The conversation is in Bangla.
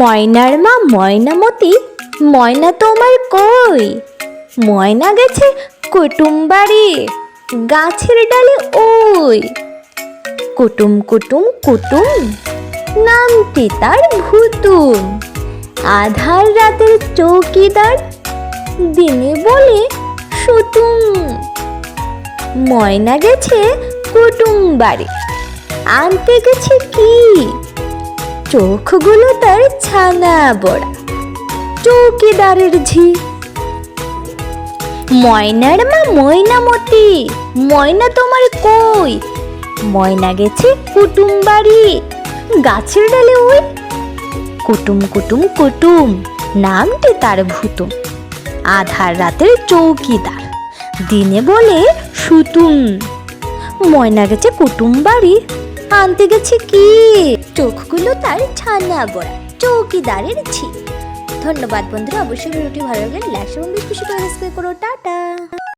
ময়নার মা ময়নামতি, ময়না তোমার কই? ময়না গেছে কুটুম বাড়ি, গাছের ডালে ওই। কুটুম কুটুম কুটুম, নামটি তার ভুতুম। আধার রাতের চৌকিদার, দিনে বলে সুতুম। ময়না গেছে কুটুম বাড়ি, আনতে গেছে কি? চোখগুলো তার ছানা বড়া। চৌকিদারের ঝি। ময়নার মা ময়নামতি, ময়না তোমার কই? ময়না গেছে কুটুম বাড়ি, গাছের ডালে ওই কুটুম কুটুম কুটুম, নামটি তার ভুতুম আধার রাতের চৌকিদার, দিনে বলে সুতুম। ময়না গেছে কুটুম বাড়ি আনতে গেছে কি? চোখগুলো তার ছানা বড়া, চৌকিদারের ছি ধন্যবাদ বন্ধুরা, অবশ্যই ভিডিওটি ভালো লাগলে লাইক এবং বেশ সাবস্ক্রাইব করো। টাটা।